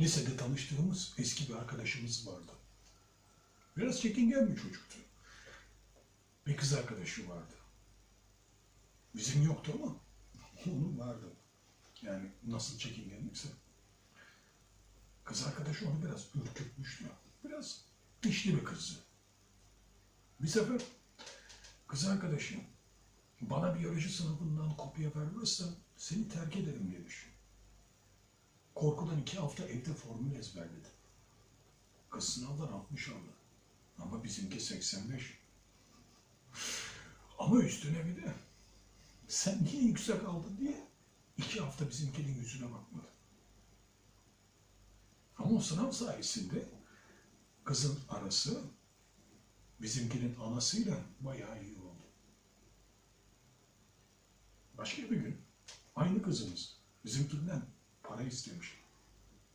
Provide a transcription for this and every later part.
Lisede tanıştığımız eski bir arkadaşımız vardı. Biraz çekingen bir çocuktu. Bir kız arkadaşı vardı. Bizim yoktu ama onun vardı. Yani nasıl çekingenlikse. Kız arkadaşı onu biraz ürkütmüştü. Biraz dişli bir kızdı. Bir sefer kız arkadaşım bana biyoloji sınavından kopya vermezsen seni terk ederim demiş. Korkudan iki hafta evde formül ezberledi. Kız sınavdan 60 aldı. Ama bizimki 85. Ama üstüne bir de sen niye yüksek aldın diye iki hafta bizimkinin yüzüne bakmadı. Ama o sınav sayesinde kızın arası bizimkinin anasıyla bayağı iyi oldu. Başka bir gün aynı kızımız bizimkinden para istemiş.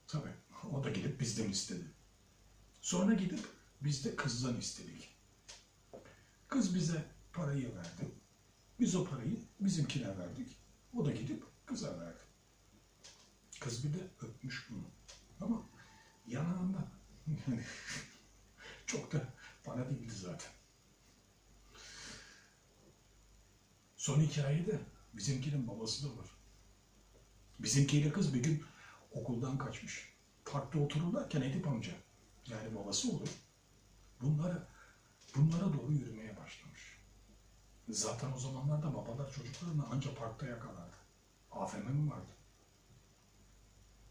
Tabii o da gidip bizden istedi. Sonra gidip biz de kızdan istedik. Kız bize parayı verdi. Biz o parayı bizimkine verdik. O da gidip kıza verdi. Kız bir de öpmüş bunu. Ama yanağında çok da para değildi zaten. Son hikayede bizimkinin babası da var. Bizimkiyle kız bir gün okuldan kaçmış. Parkta otururlarken Edip amca, yani babası olur, bunlara, bunlara doğru yürümeye başlamış. Zaten o zamanlarda babalar çocuklarını ancak parkta yakalardı. AFM mi vardı?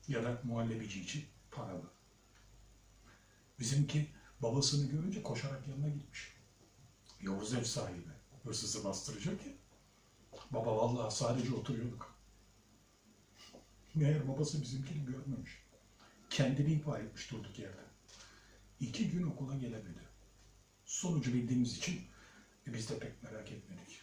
Ya da muhallebici için paralı. Bizimki babasını görünce koşarak yanına gitmiş. Yavuz ev sahibi. Hırsızı bastıracak ya. Baba vallahi sadece oturuyorduk. Meğer babası bizimkini görmemiş. Kendini ihbar etmiş durduk yerde. İki gün okula gelemedi. Sonucu bildiğimiz için e, biz de pek merak etmedik.